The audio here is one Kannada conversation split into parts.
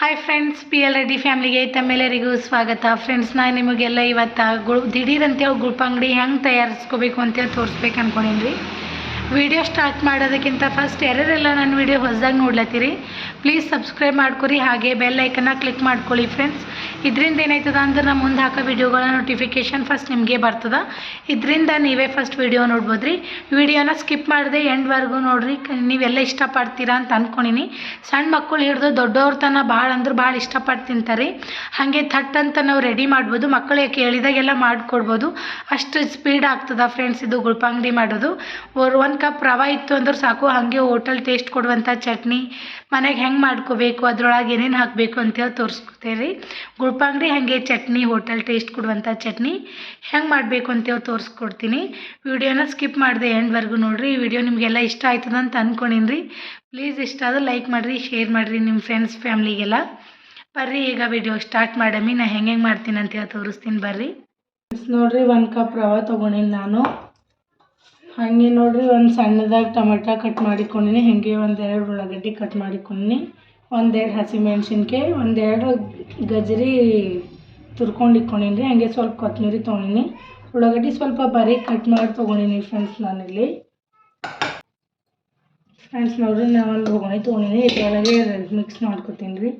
Hi friends P L Reddy ಫ್ಯಾಮ್ಲಿಗೆ ತಮ್ಮೆಲ್ಲರಿಗೂ ಸ್ವಾಗತ. ಫ್ರೆಂಡ್ಸ್ ನಾನು ನಿಮಗೆಲ್ಲ ಇವತ್ತು ಗುಳ್ ದಿಢೀರ್ ಅಂತೇಳಿ ಗುಳ್ಪಂಗಡಿ ಹೆಂಗೆ ತಯಾರಿಸ್ಕೋಬೇಕು ಅಂತೇಳಿ ತೋರಿಸ್ಬೇಕು ಅನ್ಕೊಂಡೀನಿ ವಿಡಿಯೋ ಸ್ಟಾರ್ಟ್ ಮಾಡೋದಕ್ಕಿಂತ ಫಸ್ಟ್ ಯಾರ್ಯಾರೆಲ್ಲ ನನ್ನ ವಿಡಿಯೋ ಹೊಸದಾಗಿ ನೋಡ್ಲತ್ತೀರಿ. ಪ್ಲೀಸ್ ಸಬ್ಸ್ಕ್ರೈಬ್ ಮಾಡ್ಕೊರಿ, ಹಾಗೆ ಬೆಲ್ ಐಕನ್ನ ಕ್ಲಿಕ್ ಮಾಡ್ಕೊಳ್ಳಿ ಫ್ರೆಂಡ್ಸ್ ಇದರಿಂದ ಏನಾಯ್ತದ ಅಂದ್ರೆ ನಮ್ಮ ಮುಂದೆ ಹಾಕೋ ವಿಡಿಯೋಗಳ ನೋಟಿಫಿಕೇಶನ್ ಫಸ್ಟ್ ನಿಮಗೆ ಬರ್ತದ. ಇದರಿಂದ ನೀವೇ ಫಸ್ಟ್ ವಿಡಿಯೋ ನೋಡ್ಬೋದು ರೀ ವಿಡಿಯೋನ ಸ್ಕಿಪ್ ಮಾಡದೆ ಎಂಡ್ವರೆಗೂ ನೋಡ್ರಿ. ನೀವೆಲ್ಲ ಇಷ್ಟಪಡ್ತೀರಾ ಅಂತ ಅಂದ್ಕೊಂಡಿನಿ ಸಣ್ಣ ಮಕ್ಕಳು ಹಿಡಿದು ದೊಡ್ಡವ್ರ ತನ ಭಾಳ ಅಂದ್ರೆ ಭಾಳ ಇಷ್ಟಪಟ್ಟು ತಿಂತಾರೆ. ಹಾಗೆ ಥಟ್ ಅಂತ ನಾವು ರೆಡಿ ಮಾಡ್ಬೋದು. ಮಕ್ಕಳು ಕೇಳಿದಾಗೆಲ್ಲ ಮಾಡಿಕೊಡ್ಬೋದು. ಅಷ್ಟು ಸ್ಪೀಡ್ ಆಗ್ತದ ಫ್ರೆಂಡ್ಸ್ ಇದು ಗುಳ್ಪಂಗಡಿ ಮಾಡೋದು. ಒಂದು ಕಪ್ ರವೆ ಇತ್ತು ಅಂದ್ರೆ ಸಾಕು. ಹಾಗೆ ಹೋಟೆಲ್ ಟೇಸ್ಟ್ ಕೊಡುವಂಥ ಚಟ್ನಿ. ಮನೆಗೆ ಹೆಂಗೆ ಮಾಡ್ಕೋಬೇಕು? ಅದರೊಳಗೆ ಏನೇನು ಹಾಕಬೇಕು ಅಂತೇಳಿ ತೋರಿಸ್ಕೊತೇವೆ ಗುಳ್ಪಂಗಡಿ ಹಾಗೆ ಚಟ್ನಿ, ಹೋಟೆಲ್ ಟೇಸ್ಟ್ ಕೊಡುವಂಥ ಚಟ್ನಿ. ಹೆಂಗೆ ಮಾಡಬೇಕು ಅಂತೇಳಿ ತೋರಿಸ್ಕೊಡ್ತೀನಿ. ವಿಡಿಯೋನ ಸ್ಕಿಪ್ ಮಾಡಿದೆ ಎಂಡ್ವರೆಗೂ ನೋಡಿರಿ. ಈ ವಿಡಿಯೋ ನಿಮಗೆಲ್ಲ ಇಷ್ಟ ಆಯ್ತದ ಅಂತ ಅಂದ್ಕೊಂಡೀನಿ ಪ್ಲೀಸ್ ಇಷ್ಟ ಆದ್ರೆ ಲೈಕ್ ಮಾಡಿರಿ, ಶೇರ್ ಮಾಡಿರಿ ನಿಮ್ಮ ಫ್ರೆಂಡ್ಸ್, ಫ್ಯಾಮ್ಲಿಗೆಲ್ಲ. ಬರ್ರಿ, ಈಗ ವಿಡಿಯೋ ಸ್ಟಾರ್ಟ್ ಮಾಡಮ್ಮಿ ನಾ ಹೆಂಗೆ ಹೆಂಗೆ ಮಾಡ್ತೀನಿ ಅಂತೇಳಿ ತೋರಿಸ್ತೀನಿ ಬರ್ರಿ. ನೋಡಿರಿ ಒಂದು ಕಪ್ ರವ ತೊಗೊಂಡಿನಿ ನಾನು. ಹಾಗೆ ನೋಡಿರಿ ಒಂದು ಸಣ್ಣದಾಗಿ ಟೊಮೆಟೊ ಕಟ್ ಮಾಡಿಕೊಂಡಿನಿ. ಹಾಗೆ ಒಂದೆರಡು ಉಳ್ಳಾಗಡ್ಡಿ ಕಟ್ ಮಾಡಿಕೊಂಡಿನಿ. ಒಂದೆರಡು ಹಸಿಮೆಣ್ಸಿನ್ಕಾಯಿ, ಒಂದೆರಡು ಗಜರಿ ತುರ್ಕೊಂಡು ಇಟ್ಕೊಂಡೀನಿ ಹಾಗೆ ಸ್ವಲ್ಪ ಕೊತ್ತಂಬರಿ ತೊಗೊಂಡಿನಿ. ಉಳ್ಳಾಗಡ್ಡಿ ಸ್ವಲ್ಪ ಬರೀ ಕಟ್ ಮಾಡಿ ತೊಗೊಂಡಿನಿ ಫ್ರೆಂಡ್ಸ್ ನಾನಿಲ್ಲಿ. ಫ್ರೆಂಡ್ಸ್ ನೋಡ್ರಿ ನಾನು ಒಂದು ಒಗ್ಗರಣೆ ತೊಗೊಂಡಿನಿ. ಇದರೊಳಗೆ ಮಿಕ್ಸ್ ಮಾಡ್ಕೊತೀನಿ ರೀ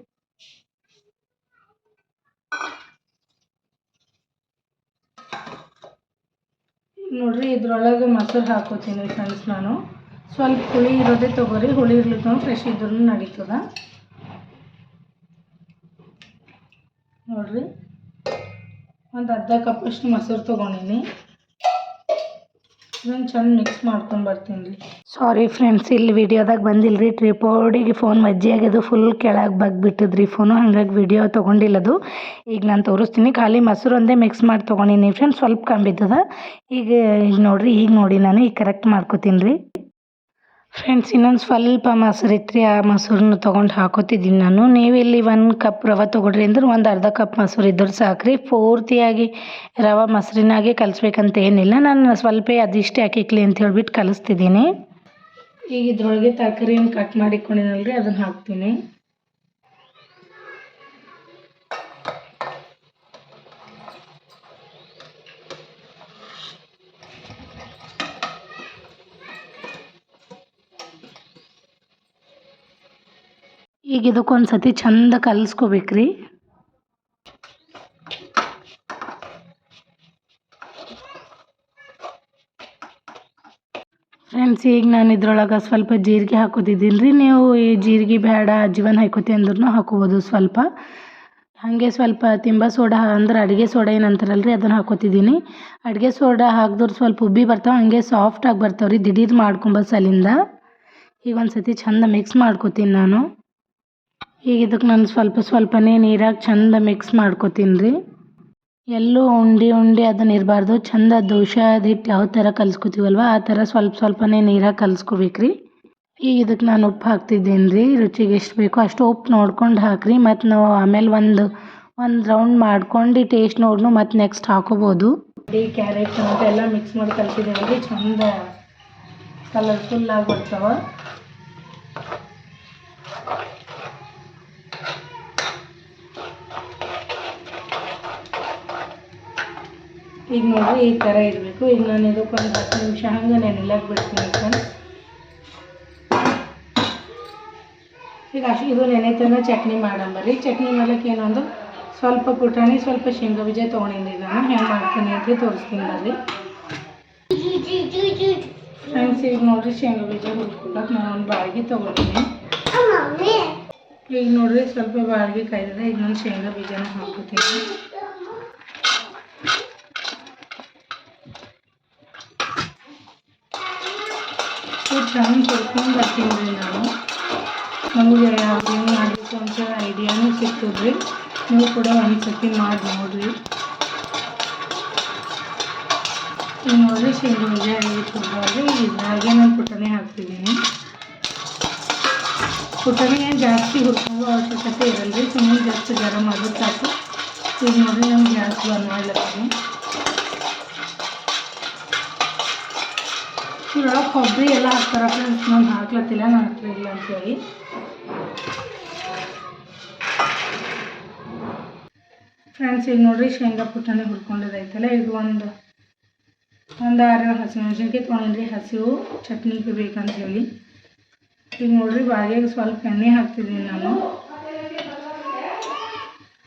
ನೋಡ್ರಿ, ಇದ್ರೊಳಗೆ ಮೊಸರು ಹಾಕೋತೀನಿ ಫ್ರೆಂಡ್ಸ್ ನಾನು. ಸ್ವಲ್ಪ ಹುಳಿ ಇರೋದೇ ತೊಗೊರಿ. ಹುಳಿ ಇರ್ಲಿಕ್ಕೆ ಫ್ರೆಶ್ ಇದ್ರೂ ನಡೀತದ. ನೋಡ್ರಿ. ಒಂದು ಅರ್ಧ ಕಪ್ಪಷ್ಟು ಮೊಸರು ತೊಗೊಂಡೀನಿ. ಇದನ್ನು ಚೆಂದ ಮಿಕ್ಸ್ ಮಾಡ್ಕೊಂಡು ಬರ್ತೀನಿ ರೀ. ಸಾರಿ ಫ್ರೆಂಡ್ಸ್ ಇಲ್ಲಿ ವಿಡಿಯೋದಾಗ ಬಂದಿಲ್ಲ ರೀ ಟ್ರಿಪೋಡಿಗೆ ಫೋನ್ ಮಜ್ಜಿ ಆಗ್ಯದು ಫುಲ್ ಕೆಳಗೆ ಬಗ್ಬಿಟ್ಟಿದ್ರಿ ಫೋನು ಹಂಗಾಗಿ ವಿಡಿಯೋ ತೊಗೊಂಡಿಲ್ಲದು. ಈಗ ನಾನು ತೋರಿಸ್ತೀನಿ. ಖಾಲಿ ಮೊಸರು ಒಂದೇ ಮಿಕ್ಸ್ ಮಾಡಿ ತೊಗೊಂಡಿನಿ ಫ್ರೆಂಡ್ಸ್ ಸ್ವಲ್ಪ ಕಂಬಿದ್ದದ ಈಗ ಈಗ ನೋಡಿರಿ, ಈಗ ನೋಡಿ ನಾನು, ಈಗ ಕರೆಕ್ಟ್ ಮಾಡ್ಕೊತೀನಿ ರೀ. ಫ್ರೆಂಡ್ಸ್ ಇನ್ನೊಂದು ಸ್ವಲ್ಪ ಮೊಸರು ಇತ್ತು ಆ ಮೊಸರನ್ನ ತೊಗೊಂಡು ಹಾಕೋತಿದ್ದೀನಿ ನಾನು. ನೀವು ಇಲ್ಲಿ ಒಂದು ಕಪ್ ರವೆ ತೊಗೊಳ್ರಿ ಅಂದ್ರೆ ಒಂದು ಅರ್ಧ ಕಪ್ ಮೊಸರು ಇದ್ರೆ ಸಾಕ್ರಿ. ಪೂರ್ತಿಯಾಗಿ ರವೆ ಮೊಸರಿನಾಗೆ ಕಲಿಸ್ಬೇಕಂತ ಏನಿಲ್ಲ. ನಾನು ಸ್ವಲ್ಪ ಅದಿಷ್ಟೇ ಹಾಕಿಕ್ಲಿ ಅಂತ ಹೇಳ್ಬಿಟ್ಟು ಕಲಿಸ್ತಿದ್ದೀನಿ. ಈಗ ಇದ್ರೊಳಗೆ ತರಕಾರಿಯನ್ನು ಕಟ್ ಮಾಡಿಕೊಂಡಿನಲ್ರಿ ಅದನ್ನು ಹಾಕ್ತೀನಿ. ಈಗ ಇದಕ್ಕೊಂದು ಸತಿ ಚಂದ ಕಲಿಸ್ಕೋಬೇಕ್ರಿ. ಫ್ರೆಂಡ್ಸ್ ಈಗ ನಾನು ಇದ್ರೊಳಗೆ ಸ್ವಲ್ಪ ಜೀರಿಗೆ ಹಾಕೋತಿದ್ದೀನಿ ರೀ ನೀವು ಈ ಜೀರಿಗೆ ಬೇಡ, ಅಜ್ಜಿವನ್ ಹಾಕೋತಿ ಅಂದ್ರೂ ಹಾಕೋಬೋದು ಸ್ವಲ್ಪ. ಹಾಗೆ ಸ್ವಲ್ಪ ತಿಂಬ ಸೋಡಾ, ಅಂದ್ರೆ ಅಡುಗೆ ಸೋಡಾ ಏನು ಅಂತಾರಲ್ಲ ರೀ ಅದನ್ನು ಹಾಕೋತಿದ್ದೀನಿ. ಅಡುಗೆ ಸೋಡಾ ಹಾಕಿದ್ರೆ ಸ್ವಲ್ಪ ಉಬ್ಬಿ ಬರ್ತಾವೆ, ಹಾಗೆ ಸಾಫ್ಟಾಗಿ ಬರ್ತಾವೆ ರೀ ದಿಢೀರ್ ಮಾಡ್ಕೊಂಬ ಸಲಿಂದ. ಈಗ ಒಂದು ಸತಿ ಚಂದ ಮಿಕ್ಸ್ ಮಾಡ್ಕೋತೀನಿ ನಾನು. ಈಗ ಇದಕ್ಕೆ ನಾನು ಸ್ವಲ್ಪ ಸ್ವಲ್ಪನೇ ನೀರಾಗಿ ಚಂದ ಮಿಕ್ಸ್ ಮಾಡ್ಕೊತೀನಿ ರೀ. ಎಲ್ಲೂ ಉಂಡೆ ಉಂಡೆ ಅದನ್ನ ಇರಬಾರ್ದು. ಚಂದ ದೋಷ ಹಿಟ್ಟು ಯಾವ ಥರ ಕಲ್ಸ್ಕೊತೀವಲ್ವ, ಆ ಥರ ಸ್ವಲ್ಪ ಸ್ವಲ್ಪನೇ ನೀರಾಗಿ ಕಲ್ಸ್ಕೊಬೇಕು ರೀ. ಈಗ ಇದಕ್ಕೆ ನಾನು ಉಪ್ಪು ಹಾಕ್ತಿದ್ದೀನಿ ರೀ. ರುಚಿಗೆ ಎಷ್ಟು ಬೇಕೋ ಅಷ್ಟು ಉಪ್ಪು ನೋಡ್ಕೊಂಡು ಹಾಕ್ರಿ. ಮತ್ತು ನಾವು ಆಮೇಲೆ ಒಂದು ಒಂದು ರೌಂಡ್ ಮಾಡ್ಕೊಂಡು ಟೇಸ್ಟ್ ನೋಡ್ನು ಮತ್ತು ನೆಕ್ಸ್ಟ್ ಹಾಕೋಬೋದು ಈ ಕ್ಯಾರೆಟ್ ಟೊಮೆಟೊ ಎಲ್ಲ ಮಿಕ್ಸ್ ಮಾಡಿ ಕಲ್ಸಿದ್ದೀವಿ ರೀ ಚಂದ ಕಲರ್ಫುಲ್ಲಾಗಿ ಬರ್ತಾವೆ. ಈಗ ನೋಡಿರಿ ಈ ಥರ ಇರಬೇಕು. ಈಗ ನಾನು ಇದಕ್ಕೆ ಒಂದು ಹತ್ತು ನಿಮಿಷ ಹಂಗೆ ನೆನೆಲಾಕ್ ಬಿಡ್ತೀನಿ ಫ್ರೆಂಡ್ಸ್ ಈಗ ಅಷ್ಟು ಇದು ನೆನೆತನ ಚಟ್ನಿ ಮಾಡಂಬರ್ರಿ ಚಟ್ನಿ ಮಾಡ್ಲಿಕ್ಕೆ ಏನೊಂದು ಸ್ವಲ್ಪ ಪುಟಾಣಿ ಸ್ವಲ್ಪ ಶೇಂಗಾ ಬೀಜ ತೊಗೊಂಡಿದ್ದೆ ನಾನು ಹೆಂಗೆ ಮಾಡ್ತೀನಿ ಅಂತ ತೋರಿಸ್ತೀನಿ ಬರ್ರಿ. ಫ್ರೆಂಡ್ಸ್ ಈಗ ನೋಡ್ರಿ ಶೇಂಗಾ ಬೀಜ ಹುರ್ಕೊಳಕ್ಕೆ ನಾನು ಒಂದು ಬಾಳ್ಗಿ ತೊಗೊಳ್ತೀನಿ ಈಗ ನೋಡ್ರಿ ಸ್ವಲ್ಪ ಬಾಳ್ಗಿ ಕಾಯ್ದಿದೆ. ಈಗ ನಾನು ಶೇಂಗಾ ಬೀಜನ ಹಾಕೋತೀನಿ ಇದು ತೊಳ್ಕೊಂಡು ಬರ್ತೀನಿ ರೀ ನಾನು ನಮಗೆ ಏನು ಮಾಡಬೇಕು ಅಂತ ಐಡಿಯಾನು ಸಿಗ್ತದೆ. ನೀವು ಕೂಡ ಒಂದು ಸತಿ ಮಾಡಿ ನೋಡಿರಿ. ಈಗ ನೋಡಿರಿ ಶೇಂಗಾ ಆಗಿರ್ತದೆ ಇದ್ರಾಗೆ ನಾನು ಪುಟಾಣಿ ಹಾಕ್ತಿದ್ದೀನಿ. ಪುಟಾಣಿ ಏನು ಜಾಸ್ತಿ ಹುರ್ಕೊಳ್ಳೋ ಅವಶ್ಯಕತೆ ಇರಲ್ಲ ರೀ ಸುಮ್ಮನೆ ಜಾಸ್ತಿ ಗರಂ ಆದ್ರೆ ಸಾಕು. ಈಗ ನೋಡಿರಿ ನಾನು ಗ್ಯಾಸ್ ಬಂದ್ ಮಾಡ್ಲತ್ತೀನಿ. ಇದ್ರೊಳಗೆ ಕೊಬ್ಬರಿ ಎಲ್ಲ ಹಾಕ್ತಾರೆ ಫ್ರೆಂಡ್ಸ್ ನಾನು ಹಾಕ್ಲತ್ತಿಲ್ಲ ನನ್ನ ಹತ್ರ ಇಲ್ಲ ಅಂತೇಳಿ ಫ್ರೆಂಡ್ಸ್ ಈಗ ನೋಡ್ರಿ, ಶೇಂಗಾ ಪುಟಾಣಿ ಹುರ್ಕೊಂಡಿದ್ದೈತಲ್ಲ ಈಗ ಒಂದು ಒಂದು ಆರು ಹಸಿಮೆಣ್ಸಿನ್ಕಾಯಿ ತೊಗೊಂಡ್ರಿ, ಹಸಿವು ಚಟ್ನಿಗೆ ಬೇಕಂತ ಹೇಳಿ. ಈಗ ನೋಡ್ರಿ ಬಾಳಿಗೆ ಸ್ವಲ್ಪ ಎಣ್ಣೆ ಹಾಕ್ತಿದ್ದೀನಿ ನಾನು.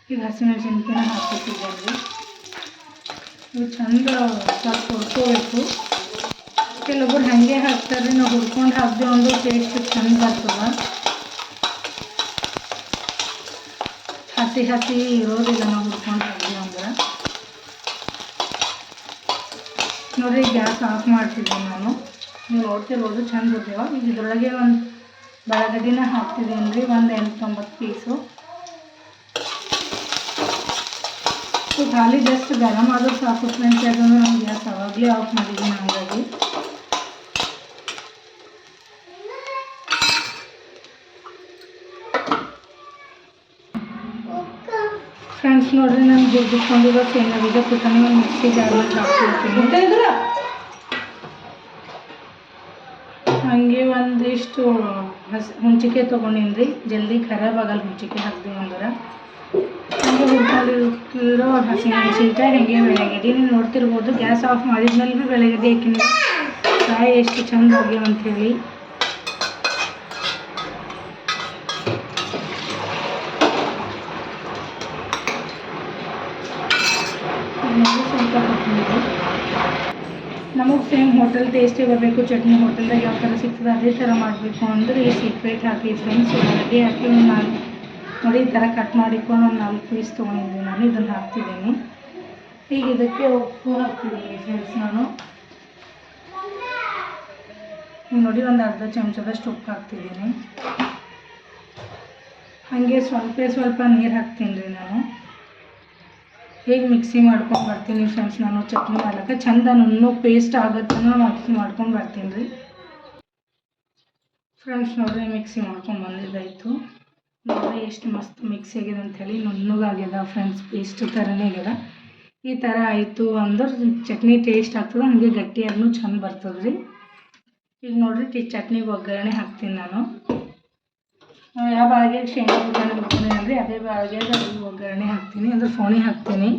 ಈಗ ಹಸಿಮೆಣ್ಸಿನ್ಕಾಯಿನ ಹಾಕ್ಕೊತಿದ್ದೇನೆ ಇದು ಚಂದ ಸ್ವಲ್ಪ ಹುರ್ಕೋಬೇಕು ಕೆಲವೊಬ್ರು ಹಾಗೆ ಹಾಕ್ತಾರೆ, ನಾವು ಹುರ್ಕೊಂಡು ಹಾಕ್ದೆ ಒಂದು ಟೇಸ್ಟ್ ಚಂದ ಬರ್ತದ ಹಸಿ ಹಸಿ ಇರೋದಿಲ್ಲ ನಾವು ಹುರ್ಕೊಂಡು ಹಾಕ್ದೆ ಅಂದ್ರೆ. ನೋಡ್ರಿ ಗ್ಯಾಸ್ ಆಫ್ ಮಾಡ್ತಿದ್ದೆ ನಾನು. ನೀವು ನೋಡ್ತಿರ್ಬೋದು ಚಂದ ಬಿದ್ದೇವ ಈಗ ಇದ್ರೊಳಗೆ ಒಂದು ಬೆಳಗದಿನ ಹಾಕ್ತಿದ್ದೀನಿ ರೀ ಒಂದು ಎಂಟೊಂಬತ್ತು ಪೀಸು ಸೊ, ಖಾಲಿ ಜಸ್ಟ್ ಗರಮ್ ಆದರೂ ಸಾಕು ಫ್ರೆಂಡ್ಸ್ ಯಾಕಂದ್ರೆ ನಾನು ಗ್ಯಾಸ್ ಅವಾಗಲೇ ಆಫ್ ಮಾಡಿದ್ದೀನಿ ಹಂಗಾಗಿ ಫ್ರೆಂಡ್ಸ್ ನೋಡ್ರಿ ನಾನು ಗುರ್ದಿಸ್ಕೊಂಡಿರೋ ಶೇಂಗಾ ಬೀಜ ಪುಟಾಣಿ ಒಂದು ಮಿಕ್ಸಿ ಜಾರ್ನಲ್ಲಿ ಹಾಕ್ತಿರ್ತೀನಿ ಹಂಗೆ ಒಂದಿಷ್ಟು ಹಸಿ ಹುಂಚಿಕೆ ತೊಗೊಂಡಿನಿ ರೀ ಜಲ್ದಿ ಖರಾಬ್ ಆಗಲ್ಲ ಹುಂಚಿಕೆ ಹಾಕ್ತೀವಿ ಅಂದ್ರೆ. ಹಂಗೆ ಹುರ್ಕೊಂಡಿರೋ ಹಸಿಮೆಣ್ಸಿನ್ಕಾಯಿ ಹಂಗೆ ಬೆಳಗಡ್ಡಿ ನೀವು ನೋಡ್ತಿರ್ಬೋದು, ಗ್ಯಾಸ್ ಆಫ್ ಮಾಡಿದ್ಮೇಲೆ ಭೀ ಬೆಳಗಡ್ಡಿ ಹಾಕಿನಿ ಕಾಯಿ ಎಷ್ಟು ಚಂದ ಆಗ್ಯಾವ ಅಂಥೇಳಿ ಸ್ವಲ್ಪ ಹಾಕ್ಕೊಂಡಿದ್ದೆ ನಮಗೆ ಸೇಮ್ ಹೋಟೆಲ್ ಟೇಸ್ಟೇ ಬರಬೇಕು, ಚಟ್ನಿ ಹೋಟೆಲ್ದಾಗ ಯಾವ ಥರ ಸಿಗ್ತದೆ ಅದೇ ಥರ ಮಾಡಬೇಕು ಅಂದರೆ ಈ ಸೀಕ್ರೆಟ್ ಹಾಕಿ ಫ್ರೆಂಡ್ಸ್ ಉಳ್ಳಾಗಡ್ಡಿ ಹಾಕಿ ಒಂದು ನಾಲ್ಕು ನೋಡಿ ಈ ಥರ ಕಟ್ ಮಾಡಿಕೊಂಡು ಒಂದು ನಾಲ್ಕು ಪೀಸ್ ತೊಗೊಂಡಿದ್ದೀನಿ ನಾನು, ಇದನ್ನು ಹಾಕ್ತಿದ್ದೀನಿ. ಈಗ ಇದಕ್ಕೆ ಉಪ್ಪು ಹಾಕ್ತಿದ್ದೀನಿ ಫ್ರೆಂಡ್ಸ್ ನಾನು. ನೋಡಿ ಒಂದು ಅರ್ಧ ಚಮಚದಷ್ಟು ಉಪ್ಪು ಹಾಕ್ತಿದ್ದೀನಿ. ಹಾಗೆ ಸ್ವಲ್ಪ ಸ್ವಲ್ಪ ನೀರು ಹಾಕ್ತೀನಿ ರೀ ನಾನು. ಹೇಗೆ ಮಿಕ್ಸಿ ಮಾಡ್ಕೊಂಡು ಬರ್ತೀನಿ ಫ್ರೆಂಡ್ಸ್ ನಾನು ಚಟ್ನಿ ಮಾಡ್ಲಿಕ್ಕೆ ಚಂದ ನುಣ್ಣು ಪೇಸ್ಟ್ ಆಗತ್ತನ ಮಿಕ್ಸಿ ಮಾಡ್ಕೊಂಡು ಬರ್ತೀನಿ ರೀ. ಫ್ರೆಂಡ್ಸ್ ನೋಡ್ರಿ ಮಿಕ್ಸಿ ಮಾಡ್ಕೊಂಡು ಬಂದಿದ್ದಾಯಿತು. ನೋಡ್ರಿ ಎಷ್ಟು ಮಸ್ತ್ ಮಿಕ್ಸಿ ಆಗಿದೆ ಅಂಥೇಳಿ ನುಣ್ಣಗಾಗ್ಯದ ಫ್ರೆಂಡ್ಸ್ ಪೇಸ್ಟ್ ಥರನೇ ಆಗ್ಯದ ಈ ಥರ ಆಯಿತು ಅಂದ್ರೆ ಚಟ್ನಿ ಟೇಸ್ಟ್ ಆಗ್ತದೆ, ಹಾಗೆ ಗಟ್ಟಿಯಾಗೂ ಚಂದ ಬರ್ತದೆ ರೀ ಈಗ ನೋಡ್ರಿ ಚಟ್ನಿಗೆ ಒಗ್ಗರಣೆ ಹಾಕ್ತೀನಿ ನಾನು. ಯಾವ ಬಾಳಿಗೆ ಶೇಂಗಾ ಒಗ್ಗರಣೆ ಮಾಡ್ಕೊಂಡಿದ್ದೀನಿ ಅದೇ ಬಾಳಿಗೆ ಒಗ್ಗರಣೆ ಹಾಕ್ತೀನಿ, ಅಂದ್ರೆ ಫೋಣಿ ಹಾಕ್ತೀನಿ.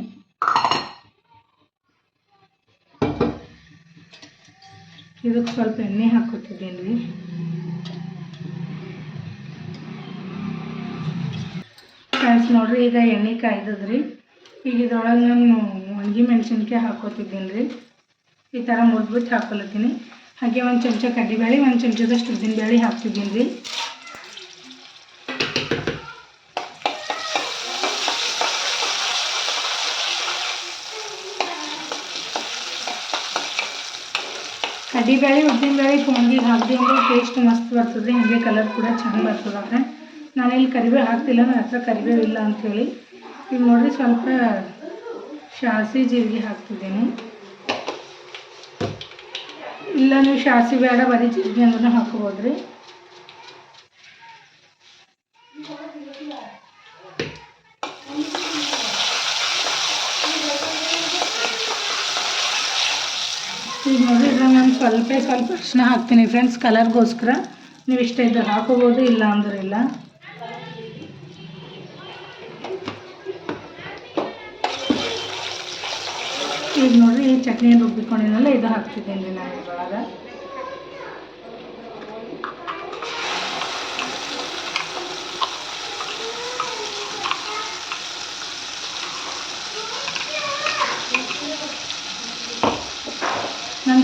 ಇದಕ್ಕೆ ಸ್ವಲ್ಪ ಎಣ್ಣೆ ಹಾಕೋತಿದ್ದೀನಿ ರೀ ಫ್ರೆಂಡ್ಸ್, ನೋಡ್ರಿ, ಈಗ ಎಣ್ಣೆ ಕಾಯ್ದದ್ರಿ. ಈಗ ಇದ್ರೊಳಗೆ ನಾನು ಒಣಗಿ ಮೆಣಸಿನ್ಕಾಯಿ ಹಾಕೋತಿದ್ದೀನಿ ರೀ ಈ ಥರ ಮುರಿದ್ಬಿಟ್ಟು ಹಾಕೊಲತ್ತೀನಿ. ಹಾಗೆ ಒಂದು ಚಮಚ ಕಡ್ಡಿಬೇಳೆ ಒಂದು ಚಮಚದಷ್ಟು ಉದ್ದಿನಬೇಳೆ ಹಾಕ್ತಿದ್ದೀನಿ ರೀ ಕಡ್ಡಿಬೇಳೆ ಉದ್ದಿನಬೇಳೆ ಫೋನ್ಗಿಗೆ ಹಾಕಿ ಅಂದ್ರೆ ಟೇಸ್ಟ್ ಮಸ್ತ್ ಬರ್ತದೆ. ಹಿಂಗೆ ಕಲರ್ ಕೂಡ ಚೆಂದ ಬರ್ತದೆ ಫ್ರೆಂಡ್ ಇಲ್ಲಿ ಕರಿಬೇವು ಹಾಕ್ತಿಲ್ಲ ನನ್ನ ಹತ್ರ ಕರಿಬೇವು ಇಲ್ಲ ಅಂಥೇಳಿ ಈಗ ನೋಡಿರಿ ಸ್ವಲ್ಪ ಶಾಸಿ ಜೀರಿಗೆ ಹಾಕ್ತಿದ್ದೀನಿ. ಇಲ್ಲ, ನೀವು ಶಾಸಿ ಬೇಡ, ಬರೀ ಜೀರಿಗೆ ಅಂದ್ರೂ ಹಾಕ್ಬೋದ್ರಿ. ರೀ ಈಗ ನೋಡಿ ಇದ್ರಾಗ ನಾನು ಸ್ವಲ್ಪ ಸ್ವಲ್ಪ ಅರಿಶಿನ ಹಾಕ್ತೀನಿ ಫ್ರೆಂಡ್ಸ್ ಕಲರ್ಗೋಸ್ಕರ ನೀವು ಇಷ್ಟ ಇದ್ದರೆ ಹಾಕೋಬೋದು, ಇಲ್ಲ ಅಂದ್ರೆ ಇಲ್ಲ. ಈಗ ನೋಡ್ರಿ, ಈ ಚಟ್ನಿ ರುಬ್ಬಿಕೊಂಡಿನಲ್ಲ ಇದು ಹಾಕ್ತಿದ್ದೀನಿ ನಾನು ಇದ್ರೊಳಗೆ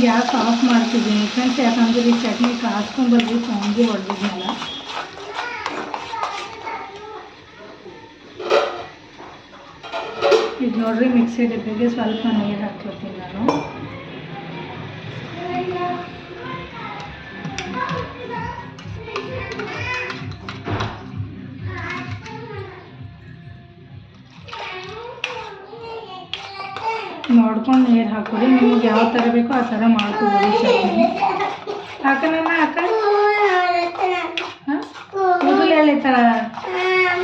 ಗ್ಯಾಸ್ ಆಫ್ ಮಾಡ್ತಿದ್ದೀನಿ ಫ್ರೆಂಡ್ಸ್ ಯಾಕಂದ್ರೆ ಈ ಚಟ್ನಿ ಕಾಸ್ಕೊಂಬರ್ಬೇಕು ಹಂಗೆ ಹೊಡೆದಿದ್ನಲ್ಲ ಈಗ ನೋಡ್ರಿ ಮಿಕ್ಸಿ ಡಬ್ಬಿಗೆ ಸ್ವಲ್ಪ ನೀರು ಹಾಕ್ಕೊತೀನಿ ನಾನು ನೋಡ್ಕೊಂಡು ನೀರು ಹಾಕೋರಿ ನಿಮ್ಗೆ ಯಾವ ಥರ ಬೇಕೋ ಆ ಥರ ಮಾಡ್ಕೋಬೋದು ಚಟ್ನಿ ಹಾಕನಮ್ಮ ಹಾಕ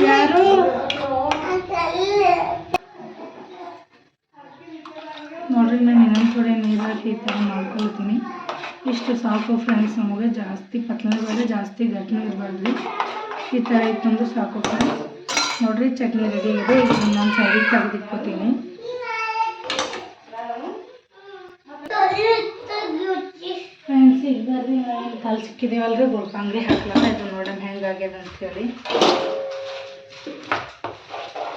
ಯಾರು? ನೋಡ್ರಿ, ನಾನು ಇನ್ನೊಂದು ಕಡೆ ನೀರು ಹಾಕಿ ಈ ಥರ ಮಾಡ್ಕೊಳ್ತೀನಿ. ಇಷ್ಟು ಸಾಕು ಫ್ರೆಂಡ್ಸ್ ನಮಗೆ ಜಾಸ್ತಿ ಪತ್ಲನೆ ಬೇಡ ಜಾಸ್ತಿ ಗಟ್ಟಿನೂ ಇರಬಾರ್ದು. ಈ ಥರ ಇತ್ತಂದ್ರೆ ಸಾಕು ಫ್ರೆಂಡ್ಸ್ ನೋಡ್ರಿ, ಚಟ್ನಿ ರೆಡಿ ಇದೆ. ಈಗ ನಾನು ಸೈಡಿಗೆ ತೆಗೆದಿಕ್ಕೋತೀನಿ ಈಗ ಬರ್ರಿ ಕಾಲು ಸಿಕ್ಕಿದೇವಲ್ರಿ ಬುಳ್ಕಂಗ್ರಿ ಹಾಕ್ಲಲ್ಲ ಇದು ನೋಡಮ್ ಹೆಂಗಾಗ್ಯದ ಅಂತೇಳಿ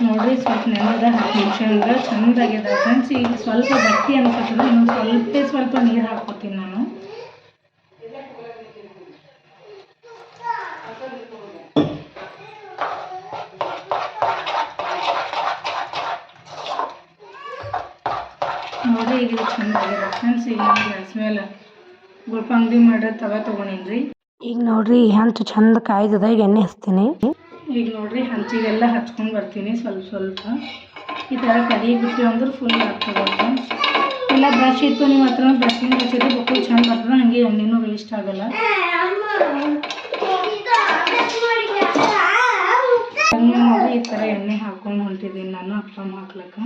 ನೋಡ್ರಿ, ಸ್ವಲ್ಪ ನೆನೆದ ಹತ್ತು ನಿಮಿಷ ಅಂದ್ರೆ ಚಂದಾಗ್ಯದ ಫ್ರೆಂಡ್ಸ್ ಈಗ ಸ್ವಲ್ಪ ಗಟ್ಟಿ ಅನ್ಸತ್ತದ ಇನ್ನೊಂದು ಸ್ವಲ್ಪ ಸ್ವಲ್ಪ ನೀರು ಹಾಕೋತೀನಿ ನಾನು. ನೋಡ್ರಿ, ಈಗ ಇದು ಚಂದಾಗಿದೆ ಫ್ರೆಂಡ್ಸ್ ಈಗ ಗ್ಯಾಸ್ ಮೇಲೆ ಗುಳ್ಪಂಗ್ಡಿ ಮಾಡೋ ತವ ರೀ ಈಗ ನೋಡ್ರಿ ಹಂಚು ಚಂದ ಕಾಯ್ದದ ಈಗ ಎಣ್ಣೆ ಹಚ್ತೀನಿ. ಈಗ ನೋಡ್ರಿ ಹಂಚಿಗೆಲ್ಲ ಹಚ್ಕೊಂಡು ಬರ್ತೀನಿ ಸ್ವಲ್ಪ ಸ್ವಲ್ಪ. ಈ ಥರ ಕಡಿ ಬಿಟ್ಟು ಅಂದ್ರೆ ಫುಲ್ ಆಗ್ತದೆ ಇಲ್ಲ ಬ್ರಷ್ ಇತ್ತು ನೀವು ಹತ್ರ ಬ್ರಷಿಂಗ್ ಹಚ್ಚಿದ್ರೆ ಬುಕ್ಕು ಚಂದ ಬರ್ತದೆ ಹಂಗೆ ಎಣ್ಣೆನೂ ವೇಸ್ಟ್ ಆಗಲ್ಲ. ನೋಡಿ ಈ ಥರ ಎಣ್ಣೆ ಹಾಕೊಂಡು ಹೊಂಟಿದ್ದೀನಿ ನಾನು ಅಪ್ಪಮ್ಮ ಹಾಕ್ಲಕ್ಕ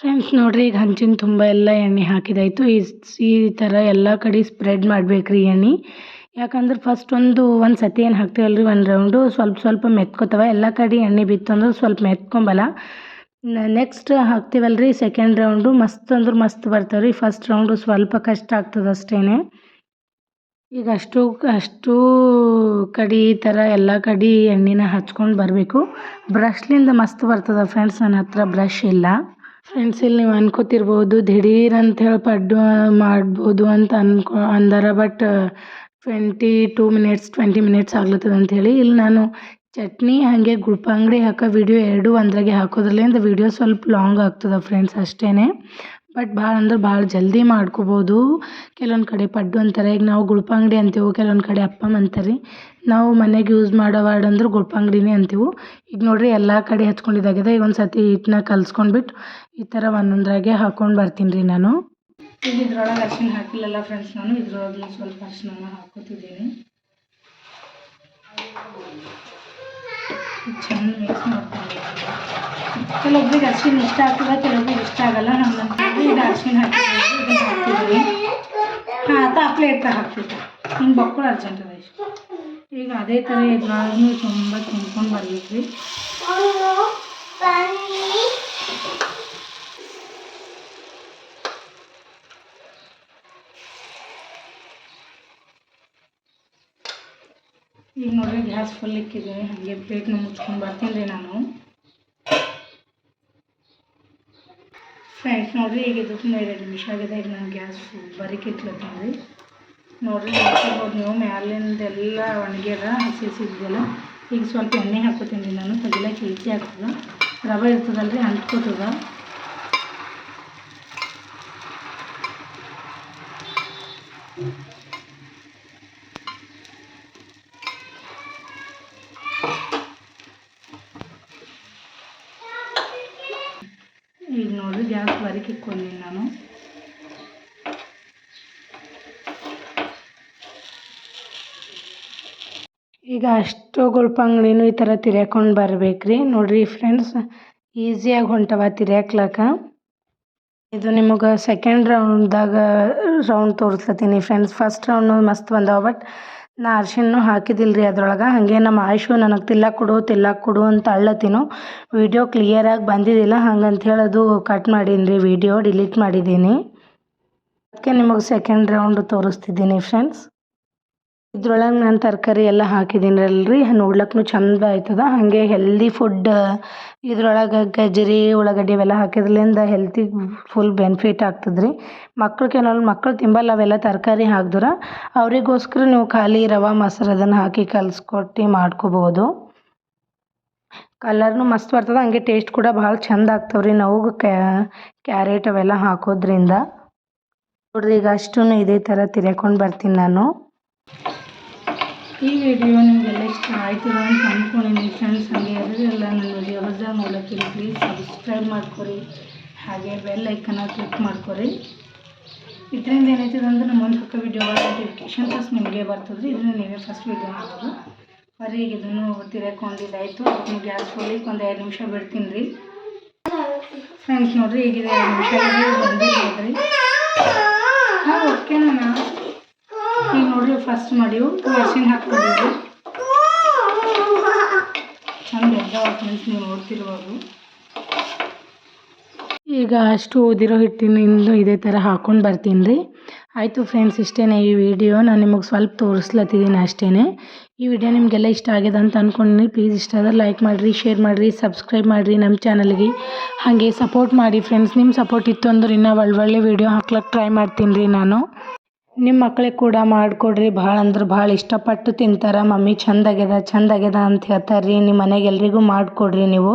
ಫ್ರೆಂಡ್ಸ್ ನೋಡ್ರಿ, ಈಗ ಹಂಚಿನ ತುಂಬ ಎಲ್ಲ ಎಣ್ಣೆ ಹಾಕಿದಾಯ್ತು. ಈ ಈ ಥರ ಎಲ್ಲ ಕಡೆ ಸ್ಪ್ರೆಡ್ ಮಾಡಬೇಕ್ರಿ ಎಣ್ಣೆ. ಯಾಕಂದ್ರೆ ಫಸ್ಟ್ ಒಂದು ಒಂದು ಸತಿ ಏನು ಹಾಕ್ತೀವಲ್ರಿ, ಒಂದು ರೌಂಡು ಸ್ವಲ್ಪ ಸ್ವಲ್ಪ ಮೆತ್ಕೋತವ. ಎಲ್ಲ ಕಡೆ ಎಣ್ಣೆ ಬಿತ್ತು ಅಂದ್ರೆ ಸ್ವಲ್ಪ ಮೆತ್ಕೊಂಬಲ್ಲ. ನೆಕ್ಸ್ಟ್ ಹಾಕ್ತೀವಲ್ರಿ ಸೆಕೆಂಡ್ ರೌಂಡು ಮಸ್ತ್ ಅಂದ್ರೆ ಮಸ್ತ್ ಬರ್ತಾವೆ ರೀ ಫಸ್ಟ್ ರೌಂಡು ಸ್ವಲ್ಪ ಕಷ್ಟ ಆಗ್ತದೆ ಅಷ್ಟೇ ಈಗ ಅಷ್ಟು ಅಷ್ಟು ಕಡೆ ಈ ಥರ ಎಲ್ಲ ಕಡೆ ಎಣ್ಣೆನ ಹಚ್ಕೊಂಡು ಬರಬೇಕು. ಬ್ರಷ್ಲಿಂದ ಮಸ್ತ್ ಬರ್ತದೆ ಫ್ರೆಂಡ್ಸ್ ನನ್ನ ಹತ್ರ ಬ್ರಷ್ ಇಲ್ಲ. ಫ್ರೆಂಡ್ಸ್ ಇಲ್ಲಿ ನೀವು ಅನ್ಕೋತಿರ್ಬೋದು, ದಿಢೀರ್ ಅಂತ ಹೇಳಿ ಪಡ್ಡು ಮಾಡ್ಬೋದು ಅಂತ ಅನ್ಕೊ, ಅಂದಾರ but twenty two minutes twenty minutes ಆಗ್ಲತ್ತದ ಅಂಥೇಳಿ ಇಲ್ಲಿ ನಾನು ಚಟ್ನಿ ಹಾಗೆ ಗುಳ್ಪಂಗಡಿ ಹಾಕೋ ವಿಡಿಯೋ ಎರಡೂ ಒಂದ್ರಾಗೆ ಹಾಕೋದ್ರಲ್ಲಿಂದ ವಿಡಿಯೋ ಸ್ವಲ್ಪ ಲಾಂಗ್ ಆಗ್ತದೆ ಫ್ರೆಂಡ್ಸ್ ಅಷ್ಟೇ ಬಟ್ ಭಾಳ ಅಂದ್ರೆ ಭಾಳ ಜಲ್ದಿ ಮಾಡ್ಕೋಬೋದು. ಕೆಲವೊಂದು ಕಡೆ ಪಡ್ಡು ಅಂತಾರೆ ಈಗ ನಾವು ಗುಳ್ಪಂಗಡಿ ಅಂತೀವಿ, ಕೆಲವೊಂದು ಕಡೆ ಅಪ್ಪಮ್ ಅಂತಾರೆ. ನಾವು ಮನೆಗೆ ಯೂಸ್ ಮಾಡೋ ವರ್ಡ್ ಅಂದ್ರೆ ಗುಡ್ಪಂಗ್ಡಿನೇ ಅಂತೀವಿ. ಈಗ ನೋಡಿರಿ ಎಲ್ಲ ಕಡೆ ಹಚ್ಕೊಂಡಿದ್ದಾಗಿದೆ ಈಗ ಒಂದು ಸತಿ ಹಿಟ್ಟನ್ನ ಕಲ್ಸ್ಕೊಂಡ್ಬಿಟ್ಟು ಈ ಥರ ಒಂದೊಂದ್ರಾಗೆ ಹಾಕ್ಕೊಂಡು ಬರ್ತೀನಿ ರೀ ನಾನು. ಈಗ ಇದ್ರೊಳಗೆ ಅರ್ಶಿನ ಹಾಕಿಲ್ಲಲ್ಲ ಫ್ರೆಂಡ್ಸ್ ನಾನು, ಇದ್ರೊಳಗೆ ಸ್ವಲ್ಪ ಅರ್ಶಿನ ಹಾಕೋತಿದ್ದೀನಿ ಚೆನ್ನಾಗಿ ಮಿಕ್ಸ್ ಮಾಡ್ಕೊಂಡು ಕೆಲವೊಬ್ರಿಗೆ ಅರ್ಶಿನ ಇಷ್ಟ ಆಗ್ತದೆ, ಕೆಲವೊಬ್ರಿಗೆ ಇಷ್ಟ ಆಗಲ್ಲ. ಹಂಗಂತಂದ್ರೆ ಅರ್ಶಿನ ಹಾಕಿ ಹಾಂ ಹಾಕ್ತಿದ್ದೆ ಹಿಂಗೆ ಬಕ್ಕಳು ಅರ್ಜೆಂಟ್ ಅದ ಈಗ ಅದೇ ಥರ ಇದ್ರೊಳಗೂ ತುಂಬ ತುಂಬ್ಕೊಂಡು ಬರ್ಬೇಕು ರೀ ಈಗ ನೋಡ್ರಿ ಗ್ಯಾಸ್ ಫುಲ್ ಇಕ್ಕಿದ್ದೀನಿ ಹಾಗೆ ಪ್ಲೇಟ್ನ ಮುಚ್ಕೊಂಡು ಬರ್ತೀನಿ ರೀ ನಾನು. ಫ್ರೆಂಡ್ಸ್ ನೋಡ್ರಿ ಈಗ ಇದಕ್ಕೆ ಎರಡು ನಿಮಿಷ ಆಗಿದೆ. ಈಗ ನಾನು ಗ್ಯಾಸ್ ಬರೀಕ್ ಇಟ್ಲತ್ತೀನಿ ರೀ. ನೋಡ್ರಿ ನೋಡ್ಬೋದು ನೀವು ಮ್ಯಾಲಿಂದೆಲ್ಲ ಒಣಗ್ಯದ ಹಸಿ ಹಸಿ ಇದೆಯಲ್ಲ ಈಗ ಸ್ವಲ್ಪ ಎಣ್ಣೆ ಹಾಕೋತೀನಿ ನಾನು ತೆಗಿಲಕ್ಕೆ ಈಸಿ ಆಗ್ತದೆ. ರವೆ ಇರ್ತದಲ್ಲ ರೀ ಅಂಟ್ಕೋತದ. ಈಗ ನೋಡಿರಿ, ಗ್ಯಾಸ್ ಬರೀಕ್ ಇಕ್ಕೊಂಡಿನಿ ನಾನು ಈಗ ಅಷ್ಟು ಗುಳ್ಪಂಗ್ಡಿನೂ ಈ ಥರ ತಿರ್ಯಾಕೊಂಡು ಬರ್ಬೇಕು ರೀ ನೋಡ್ರಿ ಫ್ರೆಂಡ್ಸ್, ಈಸಿಯಾಗಿ ಹೊಂಟವ ತಿರ್ಯಾಕ್ಲಕ ಇದು ನಿಮಗೆ ಸೆಕೆಂಡ್ ರೌಂಡ್ದಾಗ ರೌಂಡ್ ತೋರಿಸ್ಲತ್ತೀನಿ ಫ್ರೆಂಡ್ಸ್. ಫಸ್ಟ್ ರೌಂಡ್ ಮಸ್ತ್ ಬಂದವ ಬಟ್ ನಾ ಅರ್ಶಿಣ ಹಾಕಿದಿಲ್ಲ ರೀ ಅದ್ರೊಳಗೆ. ಹಾಗೆ ನಮ್ಮ ಆಯುಷು ನನಗೆ ತಿಲ್ಲಕ್ಕೆ ಕೊಡು ತಿಲ್ಲಕ್ಕೆ ಕೊಡು ಅಂತ ಅಳ್ಳತ್ತೀನೋ ವಿಡಿಯೋ ಕ್ಲಿಯರಾಗಿ ಬಂದಿದ್ದಿಲ್ಲ ಹಂಗಂತ ಹೇಳೋದು ಕಟ್ ಮಾಡೀನಿ ರೀ ವಿಡಿಯೋ ಡಿಲೀಟ್ ಮಾಡಿದ್ದೀನಿ. ಅದಕ್ಕೆ ನಿಮಗೆ ಸೆಕೆಂಡ್ ರೌಂಡ್ ತೋರಿಸ್ತಿದ್ದೀನಿ ಫ್ರೆಂಡ್ಸ್. ಇದ್ರೊಳಗೆ ನಾನು ತರಕಾರಿ ಎಲ್ಲ ಹಾಕಿದ್ದೀನಲ್ರಿ ನೋಡ್ಲಕ್ಕೂ ಚಂದ ಆಯ್ತದ. ಹಾಗೆ ಹೆಲ್ದಿ ಫುಡ್ ಇದ್ರೊಳಗೆ ಗಜ್ಜರಿ, ಉಳ್ಳಾಗಡ್ಡಿ ಇವೆಲ್ಲ ಹಾಕಿದ್ರಿಂದ ಹೆಲ್ತಿ ಫುಲ್ ಬೆನಿಫಿಟ್ ಆಗ್ತದೆ ರೀ ಮಕ್ಳು ಕೆಲವೊಂದು ಮಕ್ಳು ತಿಂಬಲ್ಲ ಅವೆಲ್ಲ ತರಕಾರಿ ಹಾಕಿದ್ರೆ, ಅವರಿಗೋಸ್ಕರ ನೀವು ಖಾಲಿ ರವೆ, ಮೊಸರು ಅದನ್ನು ಹಾಕಿ ಕಲಿಸ್ಕೊಟ್ಟು ಮಾಡ್ಕೋಬೋದು. ಕಲರ್ನು ಮಸ್ತ್ ಬರ್ತದೆ, ಹಂಗೆ ಟೇಸ್ಟ್ ಕೂಡ ಭಾಳ ಚಂದ ಆಗ್ತವೆ ರೀ ನಾವು ಕ್ಯಾರೆಟ್ ಅವೆಲ್ಲ ಹಾಕೋದ್ರಿಂದ. ನೋಡ್ರಿ ಈಗ ಅಷ್ಟೂ ಇದೇ ಥರ ತಿರ್ಕೊಂಡು ಬರ್ತೀನಿ ನಾನು. ಈ ವಿಡಿಯೋ ನಿಮಗೆಲ್ಲ ಇಷ್ಟ ಆಯ್ತದ ಅಂತ ಅಂದ್ಕೊಂಡಿನಿ ಫ್ರೆಂಡ್ಸ್ ಹಾಗೆ ಎಲ್ಲ ನನ್ನ ವಿಡಿಯೋ ಹೊಸದಾಗಿ ನೋಡ್ಲತ್ತೀರಿ ಪ್ಲೀಸ್ ಸಬ್ಸ್ಕ್ರೈಬ್ ಮಾಡ್ಕೊರಿ ಹಾಗೆ ಬೆಲ್ ಐಕನ್ನ ಕ್ಲಿಕ್ ಮಾಡ್ಕೊರಿ. ಇದರಿಂದ ಏನಾಯ್ತದೆ ಅಂದ್ರೆ ನಮ್ಮ ಒಂದು ವಿಡಿಯೋ ವಿಡಿಯೋಗಳ ನೋಟಿಫಿಕೇಶನ್ ಫಸ್ಟ್ ನಿಮಗೆ ಬರ್ತದೆ ರೀ ಇದನ್ನು ನೀವೇ ಫಸ್ಟ್ ವಿಡಿಯೋ ಮಾಡ್ತದೆ ಬರೀ ಈಗ ಇದನ್ನು ತಿರ್ಯಾಕೊಂಡಿದ್ದಾಯಿತು ಅದನ್ನು ಗ್ಯಾಸ್ ಫುಲ್ಲಿಗೆ ಒಂದು ಎರಡು ನಿಮಿಷ ಬಿಡ್ತೀನಿ ರೀ ಫ್ರೆಂಡ್ಸ್ ನೋಡಿರಿ ಈಗ ಇದು ಎರಡು ನಿಮಿಷ ಬಂದಿದ್ದೀರಿ ಹಾಂ ಓಕೆ ನಾನು ನೋಡ್ರಿ ಫಸ್ಟ್ ಮಾಡಿವು ಅರ್ಶಿನ ಹಾಕ್ಕೊಂಡಿದ್ವಿ. ಚಂದ ಫ್ರೆಂಡ್ಸ್ ನೀವು ನೋಡ್ತಿರುವಾಗ ಈಗ ಅಷ್ಟು ಓದಿರೋ ಹಿಟ್ಟಿನಿಂದ ಇದೇ ಥರ ಹಾಕ್ಕೊಂಡು ಬರ್ತೀನಿ. ರೀ ಆಯಿತು ಫ್ರೆಂಡ್ಸ್ ಇಷ್ಟೇ ಈ ವಿಡಿಯೋ ನಾನು ನಿಮಗೆ ಸ್ವಲ್ಪ ತೋರಿಸ್ಲತ್ತಿದ್ದೀನಿ ಅಷ್ಟೇ ಈ ವಿಡಿಯೋ ನಿಮಗೆಲ್ಲ ಇಷ್ಟ ಆಗಿದೆ ಅಂತ ಅಂದ್ಕೊಂಡಿನಿ ಪ್ಲೀಸ್ ಇಷ್ಟ ಆದ್ರೆ ಲೈಕ್ ಮಾಡಿರಿ ಶೇರ್ ಮಾಡಿರಿ ಸಬ್ಸ್ಕ್ರೈಬ್ ಮಾಡಿರಿ ನಮ್ಮ ಚಾನಲ್ಗೆ ಹಾಗೆ ಸಪೋರ್ಟ್ ಮಾಡಿ ಫ್ರೆಂಡ್ಸ್ ನಿಮ್ಮ ಸಪೋರ್ಟ್ ಇತ್ತು ಅಂದ್ರೆ ಇನ್ನೂ ಒಳ್ಳೊಳ್ಳೆ ವಿಡಿಯೋ ಹಾಕ್ಲಕ್ಕೆ ಟ್ರೈ ಮಾಡ್ತೀನಿ ರೀ ನಾನು. ನಿಮ್ಮ ಮಕ್ಳಿಗೆ ಕೂಡ ಮಾಡಿಕೊಡ್ರಿ. ಭಾಳ ಅಂದ್ರೆ ಭಾಳ ಇಷ್ಟಪಟ್ಟು ತಿಂತಾರೆ. ಮಮ್ಮಿ ಚಂದ ಆಗ್ಯದ ಚಂದ ಆಗ್ಯದ ಅಂತ ಹೇಳ್ತಾರೆ ರೀ ನಿಮ್ಮ ಮನೆಗೆ ಎಲ್ರಿಗೂ ಮಾಡಿಕೊಡ್ರಿ ನೀವು.